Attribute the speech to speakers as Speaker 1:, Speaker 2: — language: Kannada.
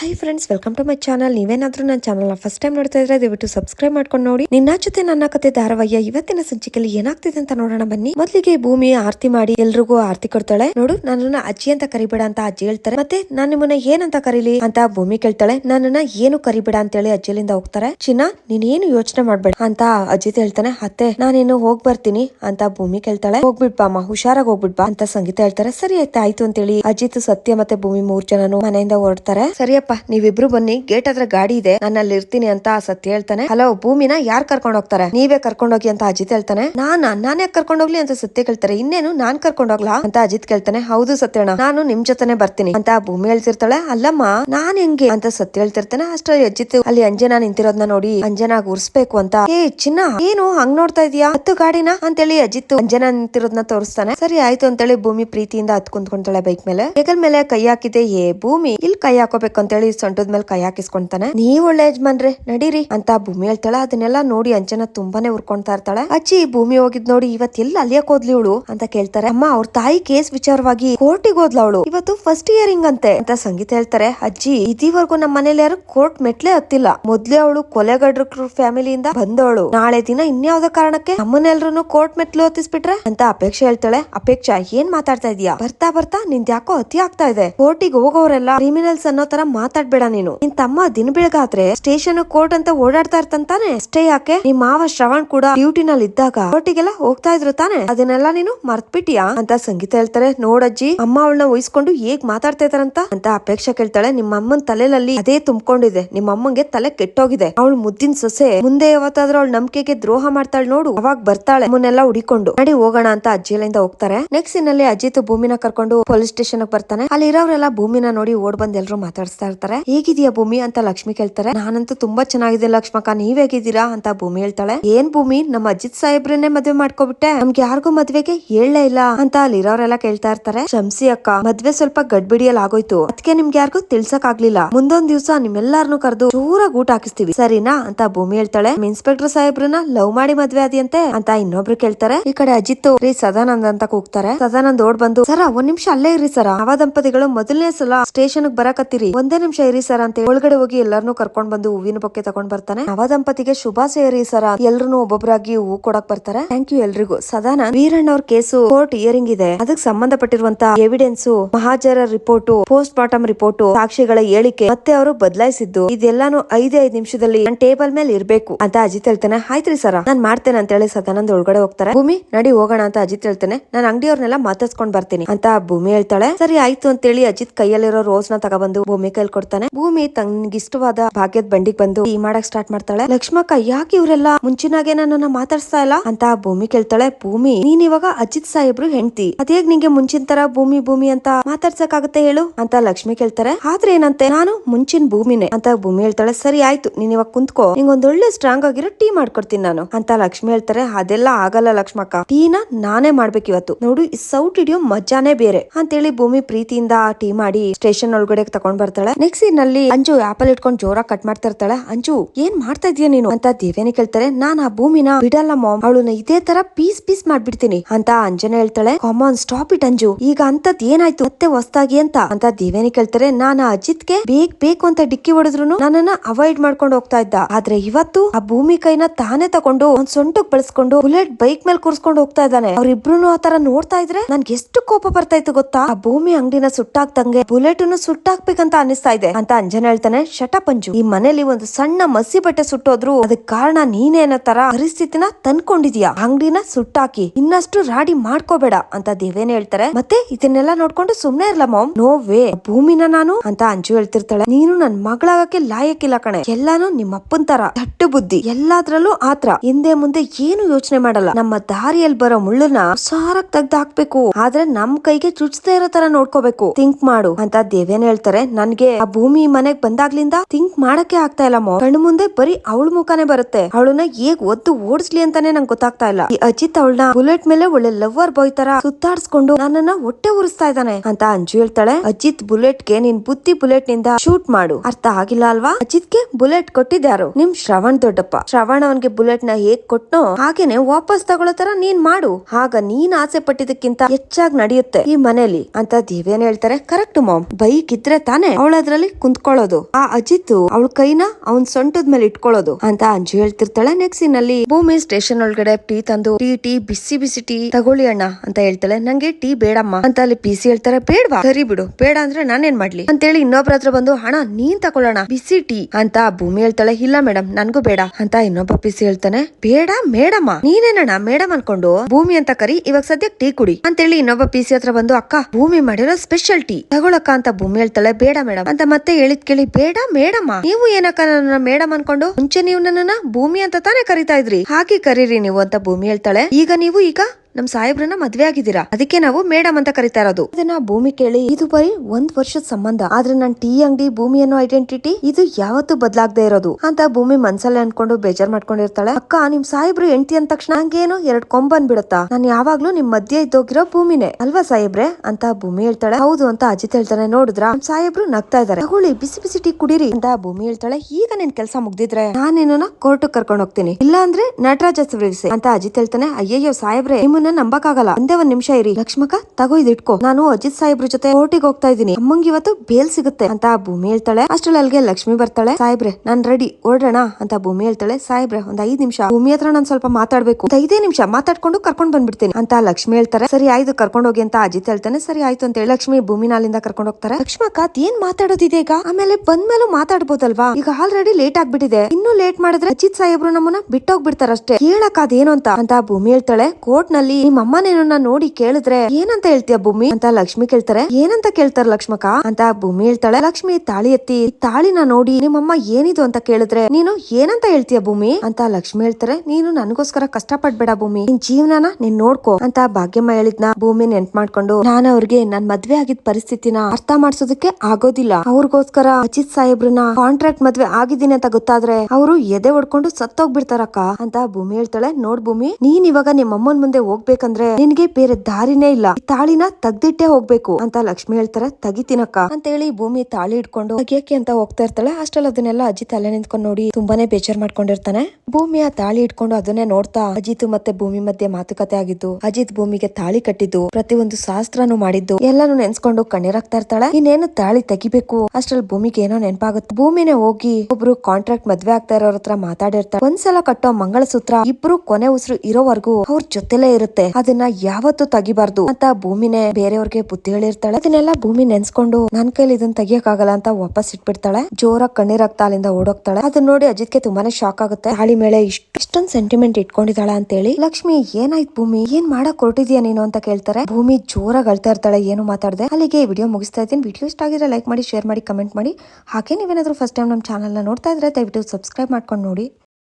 Speaker 1: Hi friends welcome to my channel ನೀವೇನಾದ್ರೂ ನನ್ನ ಚಾನಲ್ನ ಫಸ್ಟ್ ಟೈಮ್ ನೋಡ್ತಾ ಇದ್ರೆ ದಯವಿಟ್ಟು ಸಬ್ಸ್ಕ್ರೈಬ್ ಮಾಡ್ಕೊಂಡು ನೋಡಿ. ನಿನ್ನ ಜೊತೆ ನನ್ನ ಕತೆ ಧಾರಾವಾಹ್ಯ ಇವತ್ತಿನ ಸಂಚಿಕೆಯಲ್ಲಿ ಏನಾಗ್ತಿದೆ ಅಂತ ನೋಡೋಣ ಬನ್ನಿ. ಮೊದಲಿಗೆ ಭೂಮಿ ಆರತಿ ಮಾಡಿ ಎಲ್ರಿಗೂ ಆರತಿ ಕೊಡ್ತಾಳೆ. ನೋಡು, ನನ್ನನ್ನ ಅಜ್ಜಿ ಅಂತ ಕರಿಬೇಡ ಅಂತ ಅಜ್ಜಿ ಹೇಳ್ತಾರೆ. ಮತ್ತೆ ನಾನು ನಿಮ್ಮನ್ನ ಏನಂತ ಕರೀಲಿ ಅಂತ ಭೂಮಿ ಕೇಳ್ತಾಳೆ. ನನ್ನನ್ನ ಏನು ಕರಿಬೇಡ ಅಂತ ಹೇಳಿ ಅಜ್ಜಿಲಿಂದ ಹೋಗ್ತಾರೆ. ಚಿನ್ನ, ನೀನೇನು ಯೋಚನೆ ಮಾಡ್ಬೇಡ ಅಂತ ಅಜ್ಜಿ ಹೇಳ್ತಾನೆ. ಅತ್ತೆ ನಾನೇನು ಹೋಗ್ ಬರ್ತೀನಿ ಅಂತ ಭೂಮಿ ಕೇಳ್ತಾಳೆ. ಹೋಗ್ಬಿಡ್ಬಾ ಅಮ್ಮ, ಹುಷಾರಾಗಿ ಹೋಗ್ಬಿಡ್ಬಾ ಅಂತ ಸಂಗೀತ ಹೇಳ್ತಾರೆ. ಸರಿ, ಆಯ್ತಾ, ಆಯ್ತು ಅಂತೇಳಿ ಅಜಿತ್ ಸತ್ಯ ಮತ್ತೆ ಭೂಮಿ ಮೂರ್ ಜನನು ಮನೆಯಿಂದ ಹೊರಡ್ತಾರೆ. ಸರಿಯಪ್ಪ ನೀವಿಬ್ರು ಬನ್ನಿ. ಗೇಟ್ ಹತ್ರ ಗಾಡಿ ಇದೆ. ನಾನು ಅಲ್ಲಿ ಇರ್ತೀನಿ ಅಂತ ಸತ್ಯ ಹೇಳ್ತಾನೆ. ಹಲೋ, ಭೂಮಿನ ಯಾರ್ ಕರ್ಕೊಂಡ್ ಹೋಗ್ತಾರೆ? ನೀವೇ ಕರ್ಕೊಂಡ್ ಹೋಗಿ ಅಂತ ಅಜಿತ್ ಹೇಳ್ತಾನೆ. ನಾನ? ನಾನ್ ಯಾಕೆ ಕರ್ಕೊಂಡ್ ಹೋಗ್ಲಿ ಅಂತ ಸತ್ಯ ಕೇಳ್ತಾರೆ. ಇನ್ನೇನು ನಾನ್ ಕರ್ಕೊಂಡ್ ಹೋಗ್ಲಾ ಅಂತ ಅಜಿತ್ ಕೇಳ್ತಾನೆ. ಹೌದು ಸತ್ಯಣ್ಣ, ನಾನು ನಿಮ್ ಜೊತೆನೆ ಬರ್ತೀನಿ ಅಂತ ಭೂಮಿ ಹೇಳ್ತಿರ್ತಾಳೆ. ಅಲ್ಲಮ್ಮ, ನಾನ್ ಹೆಂಗೆ ಅಂತ ಸತ್ಯ ಹೇಳ್ತಿರ್ತಾನೆ. ಅಷ್ಟೇ ಅಜಿತ್, ಅಲ್ಲಿ ಅಂಜನಾ ನಿಂತಿರೋದ್ನ ನೋಡಿ ಅಂಜನಾ ಉರ್ಸ್ಬೇಕು ಅಂತ. ಏ, ಚಿನ್ನ, ಏನು ಹಂಗ್ ನೋಡ್ತಾ ಇದೀಯಾ? ಹತ್ತು ಗಾಡಿನ? ಅಂತೇಳಿ ಅಜಿತ್ ಅಂಜನಾ ನಿಂತಿರೋದ್ನ ತೋರಿಸ್ತಾನೆ. ಸರಿ ಆಯ್ತು ಅಂತೇಳಿ ಭೂಮಿ ಪ್ರೀತಿಯಿಂದ ಹತ್ ಕುಂತ್ಕೊಂತಾಳೆ ಬೈಕ್ ಮೇಲೆ. ಹೆಗಲ್ ಮೇಲೆ ಕೈ ಹಾಕಿದೆ. ಏ ಭೂಮಿ ಇಲ್ಲಿ ಕೈ ಹಾಕೋಬೇಕು ಅಂತೇಳಿ ಸೊಂಟದ ಮೇಲೆ ಕೈ ಹಾಕಿಸ್ಕೊಂತಾನೆ. ನೀವ್ ಒಳ್ಳೆ ಯಜಮಾನ್ರೆ, ನಡೀರಿ ಅಂತ ಭೂಮಿ ಹೇಳ್ತಾಳೆ. ಅದನ್ನೆಲ್ಲ ನೋಡಿ ಅಂಜನಾ ತುಂಬಾನೇ ಉರ್ಕೊಂತ ಇರ್ತಾಳೆ. ಅಜ್ಜಿ ಭೂಮಿ ಹೋಗಿದ್ ನೋಡಿ ಇವತ್ ಎಲ್ಲ ಅಲಿಯಕ್ ಹೋದ್ಲಿ ಇವಳು? ಅಂತ ಕೇಳ್ತಾರೆ. ಅಮ್ಮ, ಅವ್ರ ತಾಯಿ ಕೇಸ್ ವಿಚಾರವಾಗಿ ಕೋರ್ಟಿಗೆ ಹೋದ್ಲ ಅವಳು. ಇವತ್ತು ಫಸ್ಟ್ ಇಯರಿಂಗ್ ಅಂತೆ ಅಂತ ಸಂಗೀತ ಹೇಳ್ತಾರೆ. ಅಜ್ಜಿ, ಇದೀವರೆಗೂ ನಮ್ಮ ಮನೇಲಿ ಯಾರು ಕೋರ್ಟ್ ಮೆಟ್ಲೆ ಹತ್ತಿಲ್ಲ. ಮೊದ್ಲೇ ಅವಳು ಕೊಲೆಗಡ್ರ ಫ್ಯಾಮಿಲಿಯಿಂದ ಬಂದವಳು. ನಾಳೆ ದಿನ ಇನ್ಯಾವ್ದೋ ಕಾರಣಕ್ಕೆ ನಮ್ಮನ್ನೆಲ್ರು ಕೋರ್ಟ್ ಮೆಟ್ಲು ಹತ್ತಿಸ್ಬಿಟ್ರೆ? ಅಂತ ಅಪೇಕ್ಷೆ ಹೇಳ್ತಾಳೆ. ಅಪೇಕ್ಷಾ, ಏನ್ ಮಾತಾಡ್ತಾ ಇದೀಯಾ? ಬರ್ತಾ ಬರ್ತಾ ನಿಂದ್ ಯಾಕೋ ಅತಿ ಆಗ್ತಾ ಇದೆ. ಕೋರ್ಟಿಗೆ ಹೋಗೋರೆಲ್ಲ ಕ್ರಿಮಿನಲ್ಸ್ ಅನ್ನೋ ತರ ಮಾತಾಡ್ಬೇಡ ನೀನು. ನಿನ್ ತಮ್ಮ ದಿನ ಬೆಳಗಾದ್ರೆ ಸ್ಟೇಷನ್ ಕೋರ್ಟ್ ಅಂತ ಓಡಾಡ್ತಾ ಇರ್ತಂತಾನೆ ಅಷ್ಟೇ ಯಾಕೆ? ನಿಮ್ ಮಾವ ಶ್ರವಣ್ ಕೂಡ ಡ್ಯೂಟಿನಲ್ಲಿ ಇದ್ದಾಗ ಕೋರ್ಟಿಗೆಲ್ಲ ಹೋಗ್ತಾ ಇದ್ರು ತಾನೆ. ಅದನ್ನೆಲ್ಲ ನೀನು ಮರ್ತ್ಬಿಟ್ಟಿಯಾ? ಅಂತ ಸಂಗೀತ ಹೇಳ್ತಾರೆ. ನೋಡಜ್ಜಿ ಅಮ್ಮ ಅವಳನ್ನ ವಹಿಸ್ಕೊಂಡು ಹೇಗ್ ಮಾತಾಡ್ತಾ ಇದಾರಂತ ಅಂತ? ಅಪೇಕ್ಷೆ ಕೇಳ್ತಾಳೆ. ನಿಮ್ಮ ಅಮ್ಮನ್ ತಲೆಯಲ್ಲಿ ಅದೇ ತುಂಬಿಕೊಂಡಿದೆ. ನಿಮ್ಮ ಅಮ್ಮಂಗೆ ತಲೆ ಕೆಟ್ಟೋಗಿದೆ. ಅವಳು ಮುದ್ದಿನ ಸೊಸೆ. ಮುಂದೆ ಯಾವತ್ತಾದ್ರೂ ಅವಳ ನಂಬಿಕೆಗೆ ದ್ರೋಹ ಮಾಡ್ತಾಳೆ ನೋಡು. ಅವಾಗ ಬರ್ತಾಳೆ. ಮುನ್ನೆಲ್ಲ ಹುಡಿಕೊಂಡು. ನಡಿ ಹೋಗೋಣ ಅಂತ ಅಜ್ಜಿಲಿಂದ ಹೋಗ್ತಾರೆ. ನೆಕ್ಸ್ಟ್ ಇನ್ನಲ್ಲಿ ಅಜಿತ್ ಭೂಮಿನ ಕರ್ಕೊಂಡು ಪೊಲೀಸ್ ಸ್ಟೇಷನ್ ಬರ್ತಾನೆ. ಅಲ್ಲಿ ಇರೋರೆಲ್ಲ ಭೂಮಿನ ನೋಡಿ ಓಡ್ ಬಂದ್ ಎಲ್ರು ಮಾತಾಡ್ಸ್ತಾ ಹೇಗಿದ್ಯಾ ಭೂಮಿ? ಅಂತ ಲಕ್ಷ್ಮಿ ಕೇಳ್ತಾರೆ. ನಾನಂತೂ ತುಂಬಾ ಚೆನ್ನಾಗಿದೆ ಲಕ್ಷ್ಮಕ್ಕ, ನೀವ್ ಹೇಗಿದ್ದೀರಾ? ಅಂತ ಭೂಮಿ ಹೇಳ್ತಾಳೆ. ಏನ್ ಭೂಮಿ? ನಮ್ಮ ಅಜಿತ್ ಸಾಹೇಬ್ರನ್ನೇ ಮದ್ವೆ ಮಾಡ್ಕೊಬಿಟ್ಟೆ. ನಮ್ಗೆ ಯಾರಿಗೂ ಮದ್ವೆಗೆ ಹೇಳಲೇ ಇಲ್ಲ ಅಂತ ಅಲ್ಲಿರೋರೆಲ್ಲ ಕೇಳ್ತಾ ಇರ್ತಾರೆ. ಶಂಸಿ ಅಕ್ಕ, ಮದ್ವೆ ಸ್ವಲ್ಪ ಗಡ್ಬಿಡಿಯಲ್ಲಿ ಆಗೋಯ್ತು ಅದಕ್ಕೆ ನಿಮ್ಗೆ ಯಾರಿಗೂ ತಿಳ್ಸಕ್ ಆಗ್ಲಿಲ್ಲ ಮುಂದೊಂದ್ ದಿವ್ಸ ನಿಮ್ಮೆಲ್ಲಾರನು ಕರೆದು ಜೋರಾಗಿ ಊಟ ಹಾಕಿಸ್ತೀವಿ. ಸರಿನಾ? ಅಂತ ಭೂಮಿ ಹೇಳ್ತಾಳೆ. ಇನ್ಸ್ಪೆಕ್ಟರ್ ಸಾಹೇಬ್ರನ್ನ ಲವ್ ಮಾಡಿ ಮದ್ವೆ ಆದಿಯಂತೆ? ಅಂತ ಇನ್ನೊಬ್ರು ಕೇಳ್ತಾರೆ. ಈ ಕಡೆ ಅಜಿತ್ ರೀ ಸದಾನಂದ್ ಅಂತ ಕೂಗ್ತಾರೆ. ಸದಾನಂದ್ ಓಡ್ ಬಂದು, ಸರ, ಒಂದ್ ನಿಮಿಷ ಅಲ್ಲೇ ಇರಿ ಸರ. ನವ ದಂಪತಿಗಳು ಮೊದಲನೇ ಸಲ ಸ್ಟೇಷನ್ ಬರಕತ್ತೀರಿ. ಒಂದೇ ನಿಮಿಷ ಇರಿ ಸರ್ ಅಂತ ಹೇಳಿ ಒಳಗಡೆ ಹೋಗಿ ಎಲ್ಲರನ್ನೂ ಕರ್ಕೊಂಡ್ ಬಂದು ಹೂವಿನ ಬೊಕ್ಕೆ ತಗೊಂಡ್ ಬರ್ತಾನೆ. ನವ ದಂಪತಿಗೆ ಶುಭಾಶಯ ಸೇರಿ ಸರ ಎಲ್ರು ಒಬ್ಬೊಬ್ಬರಾಗಿ ಹೂವು ಕೊಡಕ್ ಬರ್ತಾರೆ. ಥ್ಯಾಂಕ್ ಯು ಎಲ್ರಿಗೂ. ಸದಾನ ವೀರಣ್ಣ ಅವ್ರ ಕೇಸು ಕೋರ್ಟ್ ಇಯರಿಂಗ್ ಇದೆ. ಅದಕ್ಕೆ ಸಂಬಂಧಪಟ್ಟಿರುವಂತ ಎವಿಡೆನ್ಸ್ ಮಹಾಜರ ರಿಪೋರ್ಟ್ ಪೋಸ್ಟ್ ಮಾರ್ಟಮ್ ರಿಪೋರ್ಟ್, ಸಾಕ್ಷಿಗಳ ಹೇಳಿಕೆ ಮತ್ತೆ ಅವರು ಬದಲಾಯಿಸಿದ್ದು, ಇದೆಲ್ಲಾನು ಐದೇ ಐದ್ ನಿಮಿಷದಲ್ಲಿ ನನ್ನ ಟೇಬಲ್ ಮೇಲೆ ಇರ್ಬೇಕು ಅಂತ ಅಜಿತ್ ಹೇಳ್ತಾನೆ. ಆಯ್ತ್ರಿ ಸರ, ನಾನ್ ಮಾಡ್ತೇನೆ ಅಂತ ಹೇಳಿ ಸದಾನಂದ್ ಒಳಗಡೆ ಹೋಗ್ತಾರೆ. ಭೂಮಿ, ನಡಿ ಹೋಗೋಣ ಅಂತ ಅಜಿತ್ ಹೇಳ್ತಾನೆ. ನಾನು ಅಂಗಡಿಯವ್ರನ್ನೆಲ್ಲ ಮಾತಾಡ್ಸ್ಕೊಂಡ್ ಬರ್ತೀನಿ ಅಂತ ಭೂಮಿ ಹೇಳ್ತಾಳೆ. ಸರಿ, ಆಯ್ತು ಅಂತೇಳಿ ಅಜಿತ್ ಕೈಯಲ್ಲಿರೋ ರೋಸ್ನ ತಗೊಬಂದು ಭೂಮಿ ಕೈಲಿ ಕೊಡ್ತಾನೆ. ಭೂಮಿ ತನ್ಗಿಷ್ಟವಾದ ಭಾಗ್ಯದ ಬಂಡಿಗೆ ಬಂದು ಟೀ ಮಾಡಕ್ ಸ್ಟಾರ್ಟ್ ಮಾಡ್ತಾಳೆ. ಲಕ್ಷ್ಮಕ್ಕ, ಯಾಕೆ ಇವರೆಲ್ಲ ಮುಂಚಿನಾಗೆ ನನ್ನ ಮಾತಾಡ್ಸ್ತಾ ಇಲ್ಲ? ಅಂತ ಭೂಮಿ ಕೇಳ್ತಾಳೆ. ಭೂಮಿ, ನೀನ್ ಇವಾಗ ಅಜಿತ್ ಸಾಹೇಬ್ರು ಹೆಂಡತಿ. ಅದೇಗ್ ನಿಂಗೆ ಮುಂಚಿನ ತರ ಭೂಮಿ ಭೂಮಿ ಅಂತ ಮಾತಾಡ್ಸಕ್ಕಾಗತ್ತೆ ಹೇಳು? ಅಂತ ಲಕ್ಷ್ಮಿ ಕೇಳ್ತಾರೆ. ಆದ್ರೆ ಏನಂತೆ? ನಾನು ಮುಂಚಿನ ಭೂಮಿನೇ. ಅಂತ ಭೂಮಿ ಹೇಳ್ತಾಳೆ. ಸರಿ ಆಯ್ತು, ನೀನ್ ಇವಾಗ ಕುಂತ್ಕೋ. ನಿಂಗ್ ಒಂದ್ ಒಳ್ಳೆ ಸ್ಟ್ರಾಂಗ್ ಆಗಿರೋ ಟೀ ಮಾಡ್ಕೊಡ್ತೀನಿ ನಾನು. ಅಂತ ಲಕ್ಷ್ಮಿ ಹೇಳ್ತಾರೆ. ಅದೆಲ್ಲ ಆಗಲ್ಲ ಲಕ್ಷ್ಮಕ್ಕ. ಟೀನ ನಾನೇ ಮಾಡ್ಬೇಕು ಇವತ್ತು. ನೋಡು, ಈ ಸೌಟ್ ಹಿಡಿಯೋ ಮಜಾನೇ ಬೇರೆ. ಅಂತೇಳಿ ಭೂಮಿ ಪ್ರೀತಿಯಿಂದ ಟೀ ಮಾಡಿ ಸ್ಟೇಷನ್ ಒಳಗಡೆ ತಗೊಂಡ್ ಬರ್ತಾಳೆ. ನೆಕ್ಸ್ಟ್ನಲ್ಲಿ ಅಂಜು ಆಪಲ್ ಇಟ್ಕೊಂಡು ಜೋರಾಗಿ ಕಟ್ ಮಾಡ್ತಾ ಇರ್ತಾಳೆ. ಅಂಜು, ಏನ್ ಮಾಡ್ತಾ ಇದೀಯ ನೀನು? ಅಂತ ದೇವೇನಿ ಕೇಳ್ತಾರೆ. ನಾನ್ ಆ ಭೂಮಿನ ಬಿಡಲ್ಲ ಮಾಮ್. ಅವಳನ್ನ ಇದೇ ತರ ಪೀಸ್ ಪೀಸ್ ಮಾಡ್ಬಿಡ್ತೀನಿ ಅಂತ ಅಂಜನ ಹೇಳ್ತಾಳೆ. Come on stop it Anju. ಈಗ ಅಂತದ್ ಏನಾಯ್ತು? ಮತ್ತೆ ಹೊಸ್ತಾಗಿ ಅಂತ? ಅಂತ ದೇವೇನಿ ಕೇಳ್ತಾರೆ. ನಾನು ಅಜಿತ್ಗೆ ಬೇಕ್ ಬೇಕು ಅಂತ ಡಿಕ್ಕಿ ಹೊಡೆದ್ರು ನನ್ನನ್ನ ಅವಾಯ್ಡ್ ಮಾಡ್ಕೊಂಡು ಹೋಗ್ತಾ ಇದ್ದ. ಆದ್ರೆ ಇವತ್ತು ಆ ಭೂಮಿ ಕೈನ ತಾನೇ ತಗೊಂಡು ಒಂದ್ ಸೊಂಟಕ್ ಬಳಸ್ಕೊಂಡು ಬುಲೆಟ್ ಬೈಕ್ ಮೇಲೆ ಕೂರ್ಸ್ಕೊಂಡು ಹೋಗ್ತಾ ಇದ್ದಾನೆ. ಅವ್ರಿಬ್ರು ಆತರ ನೋಡ್ತಾ ಇದ್ರೆ ನನ್ಗೆ ಎಷ್ಟು ಕೋಪ ಬರ್ತಾ ಇತ್ತು ಗೊತ್ತಾ? ಆ ಭೂಮಿ ಅಂಗಡಿನ ಸುಟ್ಟಾಕ್ದಂಗೆ ಬುಲೆಟ್ ಸುಟ್ಟಾಕ್ಬೇಕಂತ ಅನಿಸ್ತಾ ಇದೆ ಅಂತ ಅಂಜನ ಹೇಳ್ತಾನೆ. ಶಟಪಂಜು ಈ ಮನೇಲಿ ಒಂದು ಸಣ್ಣ ಮಸಿ ಬಟ್ಟೆ ಸುಟ್ಟೋದ್ರು ಅದಕ್ಕೆ ಕಾರಣ ನೀನೇ ಅನ್ನೋ ತರ ಪರಿಸ್ಥಿತಿನ ತಂದ್ಕೊಂಡಿದ್ಯಾ? ಅಂಗಡಿನ ಸುಟ್ಟಾಕಿ, ಇನ್ನಷ್ಟು ರಾಡಿ ಮಾಡ್ಕೋಬೇಡ ಅಂತ ದೇವೇನೆ ಹೇಳ್ತಾರೆ. ಮತ್ತೆ ಇದನ್ನೆಲ್ಲ ನೋಡ್ಕೊಂಡು ಸುಮ್ನೆ ಇರ್ಲ ಮಾಮ್. ನೋ ವೇ, ಭೂಮಿನ ನಾನು ಅಂತ ಅಂಜು ಹೇಳ್ತಿರ್ತಾಳೆ. ನೀನು ನನ್ ಮಗಳಾಗಕ್ಕೆ ಲಾಯಕ್ಕಿಲ್ಲ ಕಣೆ. ಎಲ್ಲಾನು ನಿಮ್ಮ ಅಪ್ಪನ್ ತರ, ದಟ್ಟು ಬುದ್ಧಿ. ಎಲ್ಲಾದ್ರಲ್ಲೂ ಆತ್ರ ಹಿಂದೆ ಮುಂದೆ ಏನು ಯೋಚನೆ ಮಾಡಲ್ಲ. ನಮ್ಮ ದಾರಿಯಲ್ಲಿ ಬರೋ ಮುಳ್ಳನ್ನ ಸಾರಕ್ ತೆಗ್ದು ಹಾಕ್ಬೇಕು ಆದ್ರೆ ನಮ್ ಕೈಗೆ ಚುಚ್ತಾ ಇರೋ ತರ ನೋಡ್ಕೋಬೇಕು. ಥಿಂಕ್ ಮಾಡು ಅಂತ ದೇವೇನ್ ಹೇಳ್ತಾರೆ. ನನ್ಗೆ ಆ ಭೂಮಿ ಮನೆಗ್ ಬಂದಾಗ್ಲಿಂದ ಥಿಂಕ್ ಮಾಡಕ್ಕೆ ಆಗ್ತಾ ಇಲ್ಲ ಮೋ. ಕಣ್ಣು ಮುಂದೆ ಬರೀ ಅವಳ ಮುಖಾನೇ ಬರುತ್ತೆ. ಅವಳನ್ನ ಹೇಗ್ ಒದ್ದು ಓಡಿಸ್ಲಿ ಅಂತಾನೆ ನಂಗೆ ಗೊತ್ತಾಗ್ತಾ ಇಲ್ಲ. ಈ ಅಜಿತ್ ಅವಳನ್ನ ಬುಲೆಟ್ ಮೇಲೆ ಒಳ್ಳೆ ಲವರ್ ಬಾಯ್ ತರ ಸುತ್ತಾಡ್ಸ್ಕೊಂಡು ನನ್ನನ್ನ ಹೊಟ್ಟೆ ಉರಿಸ್ತಾ ಇದ್ದಾನೆ ಅಂತ ಅಂಜು ಹೇಳ್ತಾಳೆ. ಅಜಿತ್ ಬುಲೆಟ್ಗೆ ನಿನ್ ಬುದ್ಧಿ ಬುಲೆಟ್ನಿಂದ ಶೂಟ್ ಮಾಡು. ಅರ್ಥ ಆಗಿಲ್ಲ ಅಲ್ವಾ? ಅಜಿತ್ಗೆ ಬುಲೆಟ್ ಕೊಟ್ಟಿದ್ಯಾರು? ನಿಮ್ ಶ್ರವಣ್ ದೊಡ್ಡಪ್ಪ. ಶ್ರವಣ್ ಅವನ್ಗೆ ಬುಲೆಟ್ನ ಹೇಗ್ ಕೊಟ್ನೋ ಹಾಗೇನೆ ವಾಪಸ್ ತಗೊಳ್ಳೋ ತರ ನೀನ್ ಮಾಡು. ಆಗ ನೀನ್ ಆಸೆ ಪಟ್ಟಿದ್ದಕ್ಕಿಂತ ಹೆಚ್ಚಾಗಿ ನಡೆಯುತ್ತೆ ಈ ಮನೇಲಿ ಅಂತ ದಿವ್ಯನ್ ಹೇಳ್ತಾರೆ. ಕರೆಕ್ಟ್ ಮಾಮ್ ಬೈಕ್ ಇದ್ರೆ ತಾನೇ ಅವಳ ಅದ್ರಲ್ಲಿ ಕುಂತ್ಕೊಳ್ಳೋದು. ಆ ಅಜಿತ್ ಅವಳ ಕೈನ ಅವನ್ ಸೊಂಟದ ಮೇಲೆ ಇಟ್ಕೊಳ್ಳೋದು ಅಂತ ಅಂಜು ಹೇಳ್ತಿರ್ತಾಳೆ. ನೆಕ್ಸ್ಟ್ನಲ್ಲಿ ಭೂಮಿ ಸ್ಟೇಷನ್ ಒಳಗಡೆ ಟೀ ತಂದು, ಟೀ ಟೀ, ಬಿಸಿ ಬಿಸಿ ಟೀ ತಗೊಳ್ಳಿ ಅಣ್ಣ ಅಂತ ಹೇಳ್ತಾಳೆ. ನಂಗೆ ಟೀ ಬೇಡಮ್ಮ ಅಂತ ಅಲ್ಲಿ ಪಿ ಸಿ ಹೇಳ್ತಾರೆ. ಬೇಡವಾ, ಸರಿ ಬಿಡು, ಬೇಡ ಅಂದ್ರೆ ನಾನೇನ್ ಮಾಡ್ಲಿ? ಅಂತೇಳಿ ಇನ್ನೊಬ್ರ ಹತ್ರ ಬಂದು ಹಣ ನೀನ್ ತಗೊಳ್ಳೋಣ, ಬಿಸಿ ಟೀ ಅಂತ ಭೂಮಿ ಹೇಳ್ತಾಳೆ. ಇಲ್ಲ ಮೇಡಮ್ ನನ್ಗೂ ಬೇಡ ಅಂತ ಇನ್ನೊಬ್ಬ ಪಿ ಸಿ ಹೇಳ್ತಾನೆ. ಬೇಡ, ಮೇಡಮ್ಮ ನೀನೇನಣ್ಣ ಮೇಡಮ್ ಅನ್ಕೊಂಡು ಭೂಮಿ ಅಂತ ಕರಿ, ಇವಾಗ ಸದ್ಯಕ್ಕೆ ಟೀ ಕುಡಿ ಅಂತೇಳಿ ಇನ್ನೊಬ್ಬ ಪಿ ಸಿ ಹತ್ರ ಬಂದು, ಅಕ್ಕ, ಭೂಮಿ ಮಾಡಿರೋ ಸ್ಪೆಷಲ್ ಟೀ ತಗೊಳಕ್ಕ ಅಂತ ಭೂಮಿ ಹೇಳ್ತಾಳೆ. ಬೇಡ ಮೇಡಮ್ ಅಂತ ಮತ್ತೆ ಹೇಳಿದ್ ಕೇಳಿ, ಬೇಡ, ಮೇಡಮ್, ನೀವು ಏನಕ್ಕ ನನ್ನ ಮೇಡಮ್ ಅನ್ಕೊಂಡು ಮುಂಚೆ ನೀವು ನನ್ನನ್ನ ಭೂಮಿ ಅಂತ ತಾನೇ ಕರಿತಾ ಇದ್ರಿ? ಹಾಗೆ ಕರೀರಿ ನೀವು ಅಂತ ಭೂಮಿ ಹೇಳ್ತಾಳೆ. ಈಗ ನೀವು ಈಗ ನಮ್ ಸಾಹೇಬ್ರನ್ನ ಮದ್ವೆ ಆಗಿದ್ದೀರಾ? ಅದಕ್ಕೆ ನಾವು ಮೇಡಮ್ ಅಂತ ಕರಿತಾ ಇರೋದು. ಇದನ್ನ ಭೂಮಿ ಕೇಳಿ, ಇದು ಬರೀ ಒಂದ್ ವರ್ಷದ ಸಂಬಂಧ. ಆದ್ರೆ ನನ್ ಟೀ ಅಂಗಡಿ, ಭೂಮಿ ಅನ್ನೋ ಐಡೆಂಟಿಟಿ ಇದು ಯಾವತ್ತೂ ಬದಲಾಗದೆ ಇರೋದು. ಅಂತ ಭೂಮಿ ಮನ್ಸಲ್ಲೇ ಅನ್ಕೊಂಡು ಬೇಜಾರ್ ಮಾಡ್ಕೊಂಡಿರ್ತಾಳೆ. ಅಕ್ಕ, ನಿಮ್ ಸಾಹೇಬ್ರು ಎಂಟಿ ಅಂದ ತಕ್ಷಣ ಹಂಗೇನು ಎರಡ್ ಕೊಂಬನ್ ಬಿಡುತ್ತಾ? ನಾನ್ ಯಾವಾಗ್ಲೂ ನಿಮ್ ಮಧ್ಯೆ ಇದ್ದೋಗಿರೋ ಭೂಮಿನೇ. ಅಲ್ವಾ ಸಾಹೇಬ್ರೆ? ಅಂತ ಭೂಮಿ ಹೇಳ್ತಾಳೆ. ಹೌದು ಅಂತ ಅಜಿತ್ ಹೇಳ್ತಾನೆ, ನೋಡಿದ್ರ? ನಮ್ ಸಾಹೇಬ್ರು ನಗ್ತಾ ಇದಾರೆ. ಹೋಳಿ ಬಿಸಿ ಬಿಸಿ ಟೀ ಕುಡೀರಿ ಅಂತ ಭೂಮಿ ಹೇಳ್ತಾಳೆ. ಈಗ ನಿನ್ ಕೆಲಸ ಮುಗ್ದಿದ್ರೆ ನಾನೇನ ಕೋರ್ಟ್ ಕರ್ಕೊಂಡು ಹೋಗ್ತೀನಿ. ಇಲ್ಲ ಅಂದ್ರೆ ನಟರಾಜ್ ಅಂತ ಅಜಿತ್ ಹೇಳ್ತಾನೆ. ಅಯ್ಯಯ್ಯೋ ಸಾಹೇಬ್ರೆ, ನಿಮ್ಮನ್ನ ನಂಬಕ್ಕಾಗಲ್ಲ. ಒಂದೇ ಒಂದ್ ನಿಮಿಷ ಇರಿ. ಲಕ್ಷ್ಮಕ ತಗೋ ಇದಿಟ್ಕೋ. ನಾನು ಅಜಿತ್ ಸಾಹೇಬ್ರ ಜೊತೆ ಕೋರ್ಟಿಗೆ ಹೋಗ್ತಾ ಇದೀನಿ ಅಮ್ಮಂಗ್ ಇವತ್ತು ಬೇಲ್ ಸಿಗುತ್ತೆ ಅಂತ ಭೂಮಿ ಹೇಳ್ತಾಳೆ. ಅಷ್ಟ್ರಲ್ಲಿ ಅಲ್ಲಿಗೆ ಲಕ್ಷ್ಮಿ ಬರ್ತಾಳೆ. ಸಾಹೇಬ್ರೆ, ನಾನ್ ರೆಡಿ ಓಡೋಣ ಅಂತ ಭೂಮಿ ಹೇಳ್ತಾಳೆ. ಸಾಹೇಬ್ರೆ, ಒಂದ್ ಐದ್ ನಿಮಿಷ. ಭೂಮಿ ಹತ್ರ ನಾನ್ ಸ್ವಲ್ಪ ಮಾತಾಡ್ಬೇಕು. ಐದೇ ನಿಮಿಷ ಮಾತಾಡ್ಕೊಂಡು ಕರ್ಕೊಂಡ್ ಬಂದ್ಬಿಡ್ತೀನಿ ಅಂತ ಲಕ್ಷ್ಮಿ ಹೇಳ್ತಾರೆ. ಸರಿ ಆಯ್ತು, ಕರ್ಕೊಂಡು ಹೋಗಿ ಅಂತ ಅಜಿತ್ ಹೇಳ್ತಾನೆ. ಸರಿ ಆಯ್ತು ಅಂತ ಹೇಳಿ ಲಕ್ಷ್ಮಿ ಭೂಮಿ ನಾಲಿಂದ ಕರ್ಕೊಂಡು ಹೋಗ್ತಾರೆ. ಲಕ್ಷ್ಮಕ್ಕ ಏನ್ ಮಾತಾಡೋದಿದೆ ಈಗ ಆಮೇಲೆ ಬಂದ್ಮೇಲೂ ಮಾತಾಡ್ಬೋದಲ್ವಾ? ಈಗ ಆಲ್ರೆಡಿ ಲೇಟ್ ಆಗ್ಬಿಟ್ಟಿದೆ. ಇನ್ನು ಲೇಟ್ ಮಾಡಿದ್ರೆ ಅಜಿತ್ ಸಾಹೇಬ್ರು ನಮ್ಮನ್ನ ಬಿಟ್ಟೋಗ್ಬಿಡ್ತಾರಷ್ಟೇ. ಕೇಳಕ್ ಅದೇನು ಅಂತ ಅಂತ ಭೂಮಿ ಹೇಳ್ತಾಳೆ. ಕೋರ್ಟ್ನಲ್ಲಿ ನಿಮ್ಮ ನಿನ್ನ ನೋಡಿ ಕೇಳಿದ್ರೆ, ಏನಂತ ಹೇಳ್ತೀಯ ಭೂಮಿ? ಅಂತ ಲಕ್ಷ್ಮಿ ಕೇಳ್ತಾರೆ. ಏನಂತ ಕೇಳ್ತಾರೆ ಲಕ್ಷ್ಮಕ ಅಂತ ಭೂಮಿ ಹೇಳ್ತಾಳೆ. ಲಕ್ಷ್ಮಿ ತಾಳಿ ಎತ್ತಿ ತಾಳಿನ ನೋಡಿ ನಿಮ್ಮಮ್ಮ ಏನಿದು ಅಂತ ಕೇಳಿದ್ರೆ, ನೀನು ಏನಂತ ಹೇಳ್ತೀಯ ಭೂಮಿ? ಅಂತ ಲಕ್ಷ್ಮಿ ಹೇಳ್ತಾರೆ. ನೀನು ನನಗೋಸ್ಕರ ಕಷ್ಟ ಪಡ್ಬೇಡ ಭೂಮಿ. ನಿನ್ ಜೀವನನ ನೀನ್ ನೋಡ್ಕೋ ಅಂತ ಭಾಗ್ಯಮ್ಮ ಹೇಳಿದ್ನ ಭೂಮಿ ನೆನ್ಪ್ ಮಾಡ್ಕೊಂಡು, ನಾನು ಅವ್ರಿಗೆ ನನ್ ಮದ್ವೆ ಆಗಿದ್ ಪರಿಸ್ಥಿತಿನ ಅರ್ಥ ಮಾಡ್ಸೋದಕ್ಕೆ ಆಗೋದಿಲ್ಲ. ಅವ್ರಿಗೋಸ್ಕರ ಅಜಿತ್ ಸಾಹೇಬ್ರನ್ನ ಕಾಂಟ್ರಾಕ್ಟ್ ಮದ್ವೆ ಆಗಿದ್ದೀನಿ ಅಂತ ಗೊತ್ತಾದ್ರೆ, ಅವರು ಎದೆ ಹೊಡ್ಕೊಂಡು ಸತ್ತೋಗ್ಬಿಡ್ತಾರಕ್ಕ? ಅಂತ ಭೂಮಿ ಹೇಳ್ತಾಳೆ. ನೋಡ್ ಭೂಮಿ, ನೀನ್ ಇವಾಗ ನಿಮ್ಮ ಮುಂದೆ ಮುಂದೆ ಹೋಗ್ಬೇಕಂದ್ರೆ ನಿನ್ಗೆ ಬೇರೆ ದಾರಿನೇ ಇಲ್ಲ. ತಾಳಿನ ತೆಗ್ದಿಟ್ಟೆ ಹೋಗ್ಬೇಕು ಅಂತ ಲಕ್ಷ್ಮಿ ಹೇಳ್ತಾರೆ ತೆಗಿತೀನಕ್ಕ ಅಂತ ಹೇಳಿ ಭೂಮಿ ತಾಳಿ ಇಟ್ಕೊಂಡು ತೆಗಿಯಕ್ಕೆ ಅಂತ ಹೋಗ್ತಾ ಇರ್ತಾಳೆ. ಅಷ್ಟ್ರಲ್ಲಿ ಅದನ್ನೆಲ್ಲ ಅಜಿತ್ ಅಲ್ಲೇ ನಿಂತ್ಕೊಂಡು ನೋಡಿ ತುಂಬಾನೇ ಬೇಜಾರ್ ಮಾಡ್ಕೊಂಡಿರ್ತಾನೆ. ಭೂಮಿಯ ತಾಳಿ ಇಟ್ಕೊಂಡು ಅದನ್ನೇ ನೋಡ್ತಾ ಅಜಿತ್ ಮತ್ತೆ ಭೂಮಿ ಮಧ್ಯೆ ಮಾತುಕತೆ ಆಗಿದ್ದು, ಅಜಿತ್ ಭೂಮಿಗೆ ತಾಳಿ ಕಟ್ಟಿದ್ದು, ಪ್ರತಿಯೊಂದು ಶಾಸ್ತ್ರನು ಮಾಡಿದ್ದು, ಎಲ್ಲಾನು ನೆನ್ಸ್ಕೊಂಡು ಕಣ್ಣೀರಾಗ್ತಾ ಇರ್ತಾಳೆ. ಇನ್ನೇನು ತಾಳಿ ತೆಗಿಬೇಕು? ಅಷ್ಟ್ರಲ್ಲಿ ಭೂಮಿಗೆ ಏನೋ ನೆನಪಾಗುತ್ತೆ. ಭೂಮಿನೇ ಹೋಗಿ ಒಬ್ರು ಕಾಂಟ್ರಾಕ್ಟ್ ಮದ್ವೆ ಆಗ್ತಾ ಇರೋರ ಹತ್ರ ಮಾತಾಡಿರ್ತಾರೆ. ಒಂದ್ಸಲ ಕಟ್ಟೋ ಮಂಗಳಸೂತ್ರ ಇಬ್ರು ಕೊನೆ ಉಸಿರು ಇರೋವರೆಗೂ ಅವ್ರ ಜೊತೆಲೇ ಇರುತ್ತೆ. ಅದನ್ನ ಯಾವತ್ತು ತೆಗಿಬಾರ್ದು. ಅಂತ ಭೂಮಿನೇ ಬೇರೆಯವ್ರಿಗೆ ಬುದ್ಧಿ ಹೇಳಿರ್ತಾಳೆ. ಅದನ್ನೆಲ್ಲ ಭೂಮಿ ನೆನ್ಸ್ಕೊಂಡು ನನ್ ಕೈಲಿ ಇದನ್ನ ತೆಗಿಯಕ್ಕಾಗಲ್ಲ ಅಂತ ವಾಪಸ್ ಇಟ್ಬಿಡ್ತಾಳೆ. ಜೋರಾಗಿ ಕಣ್ಣೀರಾಗ್ತಾ ಅಲ್ಲಿಂದ ಓಡೋಗ್ತಾಳೆ. ಅದನ್ನ ನೋಡಿ ಅಜಿತ್ಗೆ ತುಂಬಾನೇ ಶಾಕ್ ಆಗುತ್ತೆ. ಹಾಳಿ ಮೇಲೆ ಇಷ್ಟೊಂದು ಇಷ್ಟೊಂದ್ ಸೆಂಟಿಮೆಂಟ್ ಇಟ್ಕೊಂಡಿದ್ದಾಳ ಅಂತ ಹೇಳಿ ಲಕ್ಷ್ಮಿ, ಏನಾಯ್ತು ಭೂಮಿ? ಏನ್ ಮಾಡಕ್ ಹೊರಟಿದ್ಯಾ ನೀನು ಅಂತ ಕೇಳ್ತಾರೆ. ಭೂಮಿ ಜೋರಾಗಿ ಅಳ್ತಾ ಇರ್ತಾಳೆ, ಏನು ಮಾತಾಡದೆ. ಅಲ್ಲಿಗೆ ವಿಡಿಯೋ ಮುಗಿಸ್ತಾ ಇದ್ದೀನಿ. ವಿಡಿಯೋ ಇಷ್ಟ ಆಗಿದ್ರೆ ಲೈಕ್ ಮಾಡಿ ಶೇರ್ ಮಾಡಿ ಕಮೆಂಟ್ ಮಾಡಿ. ಹಾಗೆ ನೀವೇನಾದ್ರೂ ಫಸ್ಟ್ ಟೈಮ್ ನಮ್ಮ ಚಾನಲ್ನ ನೋಡ್ತಾ ಇದ್ರೆ ದಯವಿಟ್ಟು ಸಬ್ಸ್ಕ್ರೈಬ್ ಮಾಡ್ಕೊಂಡು ನೋಡಿ.